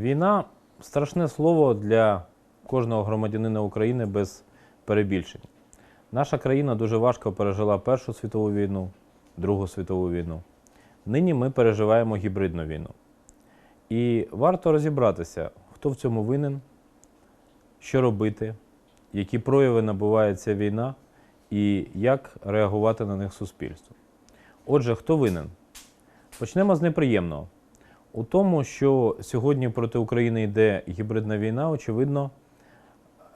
Війна страшне слово для кожного громадянина України без перебільшень. Наша країна дуже важко пережила Першу світову війну, Другу світову війну. Нині ми переживаємо гібридну війну. І варто розібратися, хто в цьому винен, що робити, які прояви набуває ця війна і як реагувати на них суспільству. Отже, хто винен? Почнемо з неприємного. У тому, що сьогодні проти України йде гібридна війна, очевидно,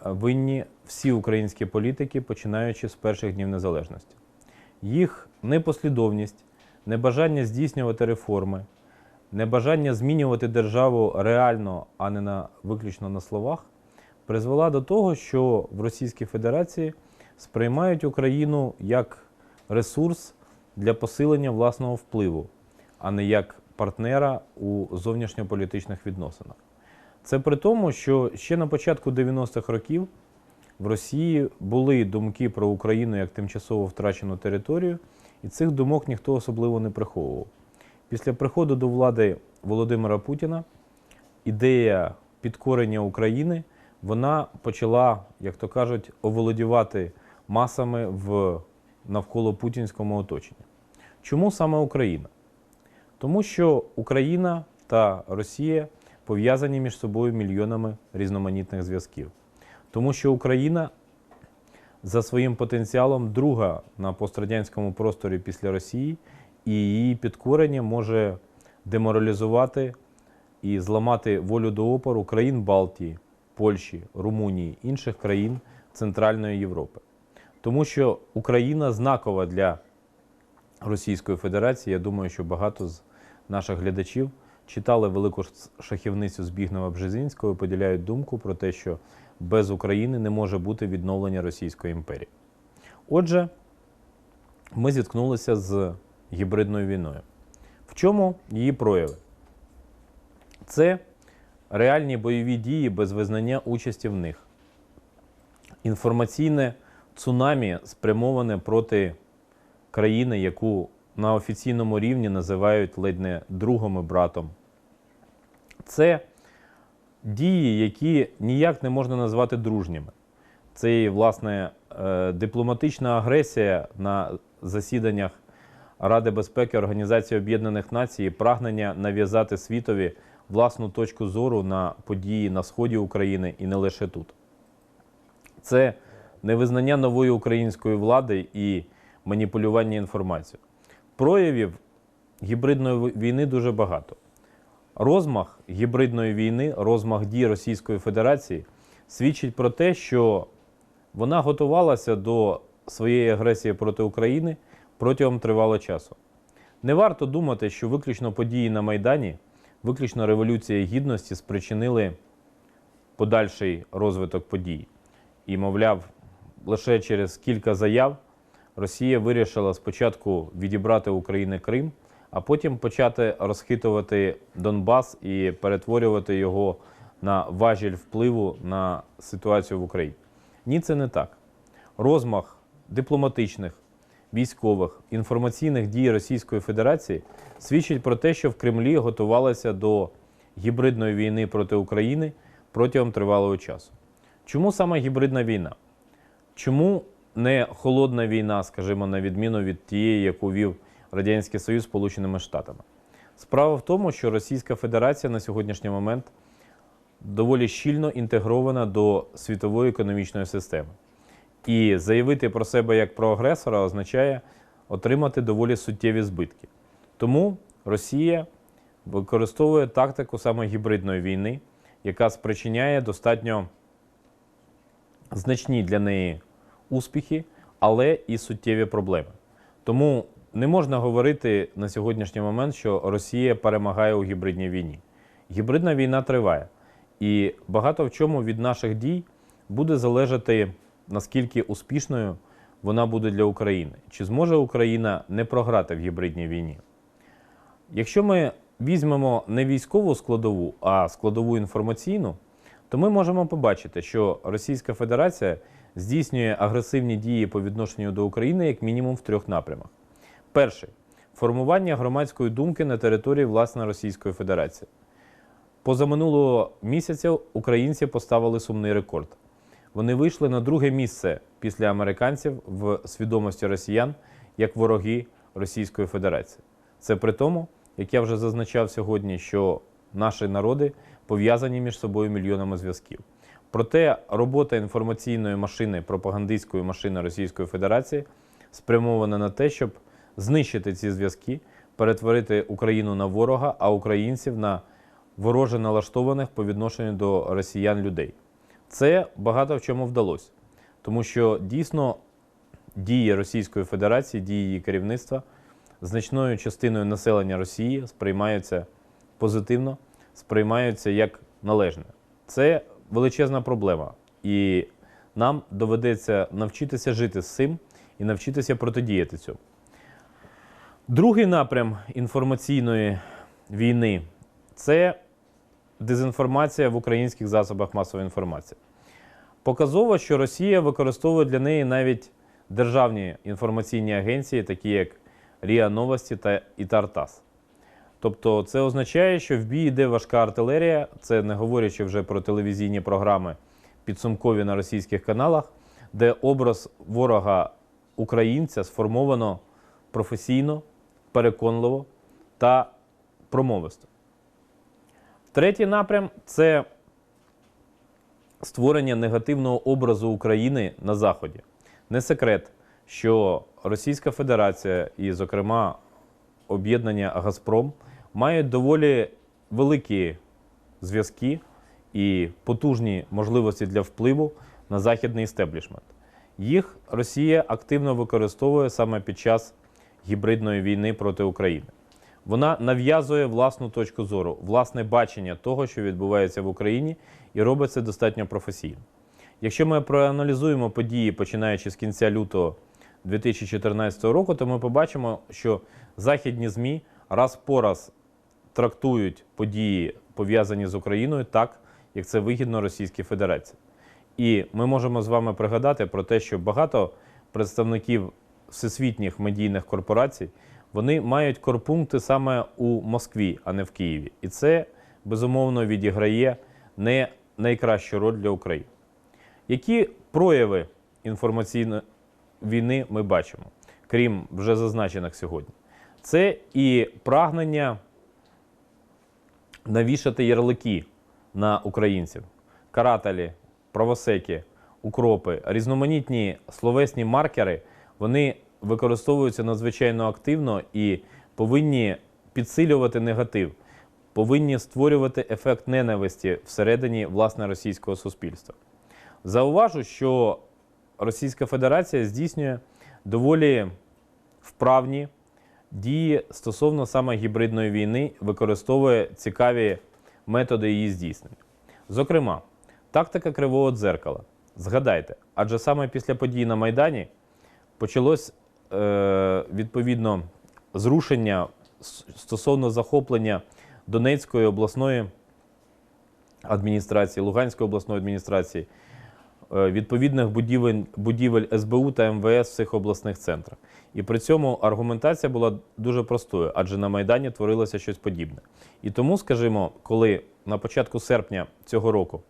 винні всі українські політики, починаючи з перших днів незалежності. Їх непослідовність, небажання здійснювати реформи, небажання змінювати державу реально, а не на, виключно на словах, призвела до того, що в Російській Федерації сприймають Україну як ресурс для посилення власного впливу, а не як партнера у зовнішньополітичних відносинах. Це при тому, що ще на початку 90-х років в Росії були думки про Україну як тимчасово втрачену територію, і цих думок ніхто особливо не приховував. Після приходу до влади Володимира Путіна ідея підкорення України вона почала, як то кажуть, оволодівати масами в навколо путінському оточенні. Чому саме Україна? Тому що Україна та Росія пов'язані між собою мільйонами різноманітних зв'язків. Тому що Україна за своїм потенціалом друга на пострадянському просторі після Росії, і її підкорення може деморалізувати і зламати волю до опору країн Балтії, Польщі, Румунії, інших країн Центральної Європи. Тому що Україна знакова для Російської Федерації. Я думаю, що багато з наших глядачів читали велику шахівницю Збігнева Бжезинського і поділяють думку про те, що без України не може бути відновлення Російської імперії. Отже, ми зіткнулися з гібридною війною. В чому її прояви? Це реальні бойові дії без визнання участі в них. Інформаційне цунамі спрямоване проти країни, яку на офіційному рівні називають ледь не другом і братом. Це дії, які ніяк не можна назвати дружніми. Це, і, власне, е, дипломатична агресія на засіданнях Ради безпеки Організації Об'єднаних Націй, прагнення нав'язати світові власну точку зору на події на сході України і не лише тут. Це невизнання нової української влади і маніпулювання інформацією. Проявів гібридної війни дуже багато. Розмах гібридної війни, розмах дій Російської Федерації свідчить про те, що вона готувалася до своєї агресії проти України протягом тривалого часу. Не варто думати, що виключно події на Майдані, виключно Революція Гідності спричинили подальший розвиток подій. І, мовляв, лише через кілька заяв Росія вирішила спочатку відібрати України Крим, а потім почати розхитувати Донбас і перетворювати його на важіль впливу на ситуацію в Україні. Ні, це не так. Розмах дипломатичних, військових, інформаційних дій Російської Федерації свідчить про те, що в Кремлі готувалися до гібридної війни проти України протягом тривалого часу. Чому саме гібридна війна? Чому не холодна війна, скажімо, на відміну від тієї, яку вів Радянський Союз Сполученими Штатами? Справа в тому, що Російська Федерація на сьогоднішній момент доволі щільно інтегрована до світової економічної системи. І заявити про себе як про агресора означає отримати доволі суттєві збитки. Тому Росія використовує тактику саме гібридної війни, яка спричиняє достатньо значні для неї успіхи, але і суттєві проблеми. Тому не можна говорити на сьогоднішній момент, що Росія перемагає у гібридній війні. Гібридна війна триває. І багато в чому від наших дій буде залежати, наскільки успішною вона буде для України. Чи зможе Україна не програти в гібридній війні? Якщо ми візьмемо не військову складову, а складову інформаційну, то ми можемо побачити, що Російська Федерація здійснює агресивні дії по відношенню до України як мінімум в трьох напрямах. Перший формування громадської думки на території власне Російської Федерації. Позаминулого місяця українці поставили сумний рекорд. Вони вийшли на друге місце після американців в свідомості росіян як вороги Російської Федерації. Це при тому, як я вже зазначав сьогодні, що наші народи пов'язані між собою мільйонами зв'язків. Проте робота інформаційної машини, пропагандистської машини Російської Федерації спрямована на те, щоб знищити ці зв'язки, перетворити Україну на ворога, а українців на вороже налаштованих по відношенню до росіян людей. Це багато в чому вдалося, тому що дійсно дії Російської Федерації, дії її керівництва значною частиною населення Росії сприймаються позитивно, сприймаються як належне. Це величезна проблема, і нам доведеться навчитися жити з цим і навчитися протидіяти цьому. Другий напрям інформаційної війни це дезінформація в українських засобах масової інформації. Показово, що Росія використовує для неї навіть державні інформаційні агенції, такі як РІА Новості та Ітартас. Тобто це означає, що в бій йде важка артилерія, це не говорячи вже про телевізійні програми підсумкові на російських каналах, де образ ворога українця сформовано професійно, переконливо та промовисто. Третій напрям це створення негативного образу України на Заході. Не секрет, що Російська Федерація і, зокрема, об'єднання Газпром мають доволі великі зв'язки і потужні можливості для впливу на західний істеблішмент. Їх Росія активно використовує саме під час гібридної війни проти України. Вона нав'язує власну точку зору, власне бачення того, що відбувається в Україні, і робить це достатньо професійно. Якщо ми проаналізуємо події, починаючи з кінця лютого 2014 року, то ми побачимо, що західні ЗМІ раз по раз трактують події, пов'язані з Україною, так, як це вигідно Російській Федерації. І ми можемо з вами пригадати про те, що багато представників всесвітніх медійних корпорацій вони мають корпункти саме у Москві, а не в Києві. І це безумовно відіграє не найкращу роль для України. Які прояви інформаційної війни ми бачимо, крім вже зазначених сьогодні? Це і прагнення навішати ярлики на українців, карателі, правосеки, укропи, різноманітні словесні маркери, вони використовуються надзвичайно активно і повинні підсилювати негатив, повинні створювати ефект ненависті всередині власне російського суспільства. Зауважу, що Російська Федерація здійснює доволі вправні дії стосовно саме гібридної війни, використовує цікаві методи її здійснення. Зокрема, тактика кривого дзеркала. Згадайте, адже саме після подій на Майдані почалось е, відповідно зрушення стосовно захоплення Донецької обласної адміністрації, Луганської обласної адміністрації, відповідних будівель, будівель СБУ та МВС в цих обласних центрах. І при цьому аргументація була дуже простою, адже на Майдані творилося щось подібне. І тому, скажімо, коли на початку серпня цього року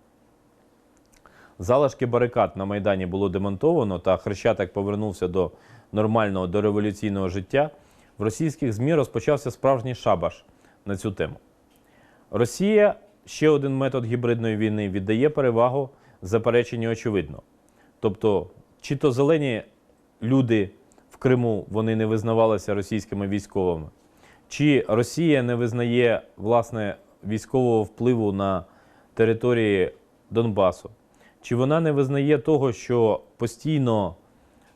залишки барикад на Майдані було демонтовано та Хрещатик повернувся до нормального дореволюційного життя, в російських ЗМІ розпочався справжній шабаш на цю тему. Росія ще один метод гібридної війни віддає перевагу запереченню очевидно. Тобто, чи то зелені люди в Криму вони не визнавалися російськими військовими, чи Росія не визнає власне військового впливу на території Донбасу, чи вона не визнає того, що постійно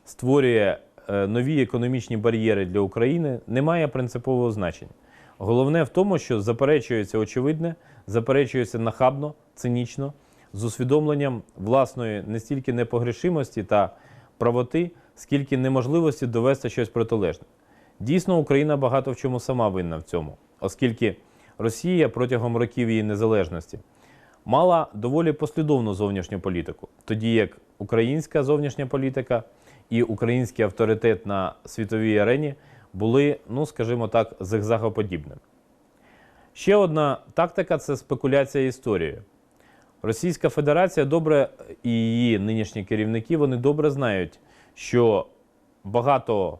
створює е, нові економічні бар'єри для України, не має принципового значення. Головне в тому, що заперечується очевидне, заперечується нахабно, цинічно, з усвідомленням власної не стільки непогрешимості та правоти, скільки неможливості довести щось протилежне. Дійсно, Україна багато в чому сама винна в цьому, оскільки Росія протягом років її незалежності мала доволі послідовну зовнішню політику, тоді як українська зовнішня політика і український авторитет на світовій арені були, ну скажімо так, зигзагоподібними. Ще одна тактика це спекуляція історією. Російська Федерація добре і її нинішні керівники вони добре знають, що багато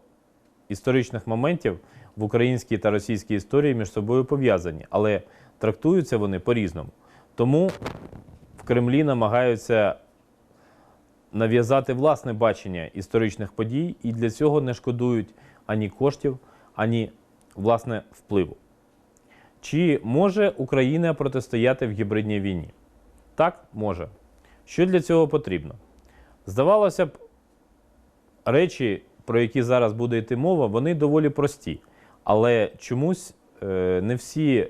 історичних моментів в українській та російській історії між собою пов'язані, але трактуються вони по-різному. Тому в Кремлі намагаються нав'язати власне бачення історичних подій і для цього не шкодують ані коштів, ані власне впливу. Чи може Україна протистояти в гібридній війні? Так, може. Що для цього потрібно? Здавалося б, речі, про які зараз буде йти мова, вони доволі прості. Але чомусь е, не всі е,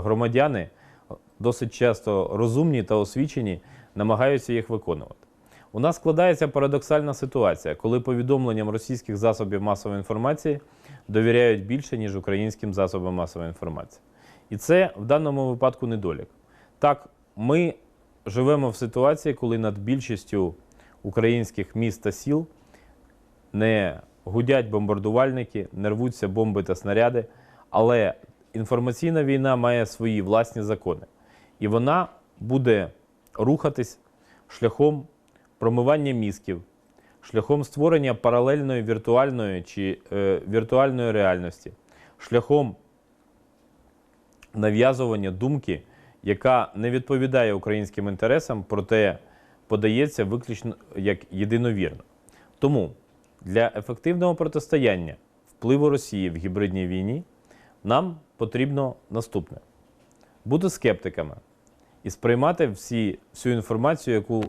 громадяни досить часто розумні та освічені намагаються їх виконувати. У нас складається парадоксальна ситуація, коли повідомленням російських засобів масової інформації довіряють більше, ніж українським засобам масової інформації. І це в даному випадку недолік. Так, ми живемо в ситуації, коли над більшістю українських міст та сіл не гудять бомбардувальники, не рвуться бомби та снаряди, але інформаційна війна має свої власні закони. І вона буде рухатись шляхом промивання мізків, шляхом створення паралельної віртуальної чи е, віртуальної реальності, шляхом нав'язування думки, яка не відповідає українським інтересам, проте подається виключно як єдиновірно. Тому для ефективного протистояння впливу Росії в гібридній війні нам потрібно наступне: бути скептиками і сприймати всі, всю інформацію, яку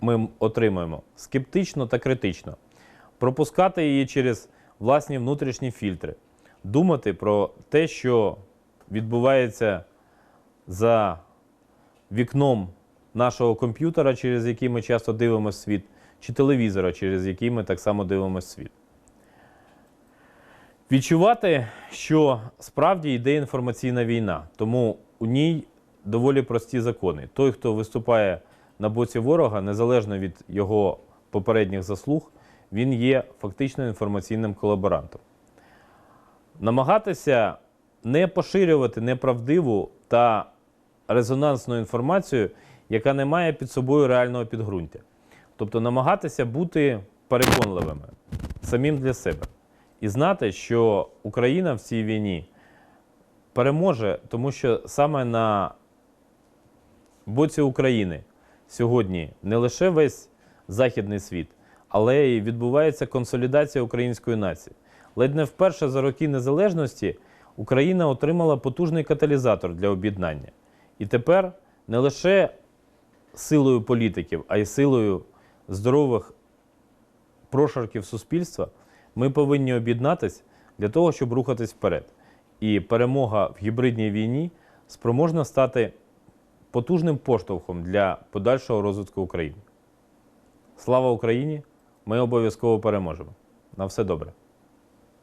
ми отримуємо, скептично та критично, пропускати її через власні внутрішні фільтри, думати про те, що відбувається за вікном нашого комп'ютера, через який ми часто дивимося світ, чи телевізора, через який ми так само дивимося світ. Відчувати, що справді йде інформаційна війна, тому у ній доволі прості закони. Той, хто виступає на боці ворога, незалежно від його попередніх заслуг, він є фактично інформаційним колаборантом. Намагатися не поширювати неправдиву та резонансну інформацію, яка не має під собою реального підґрунтя. Тобто намагатися бути переконливими самим для себе і знати, що Україна в цій війні переможе, тому що саме на боці України сьогодні не лише весь західний світ, але й відбувається консолідація української нації. Ледь не вперше за роки незалежності Україна отримала потужний каталізатор для об'єднання. І тепер не лише силою політиків, а й силою здорових прошарків суспільства ми повинні об'єднатись для того, щоб рухатись вперед. І перемога в гібридній війні спроможна стати потужним поштовхом для подальшого розвитку України. Слава Україні! Ми обов'язково переможемо. На все добре.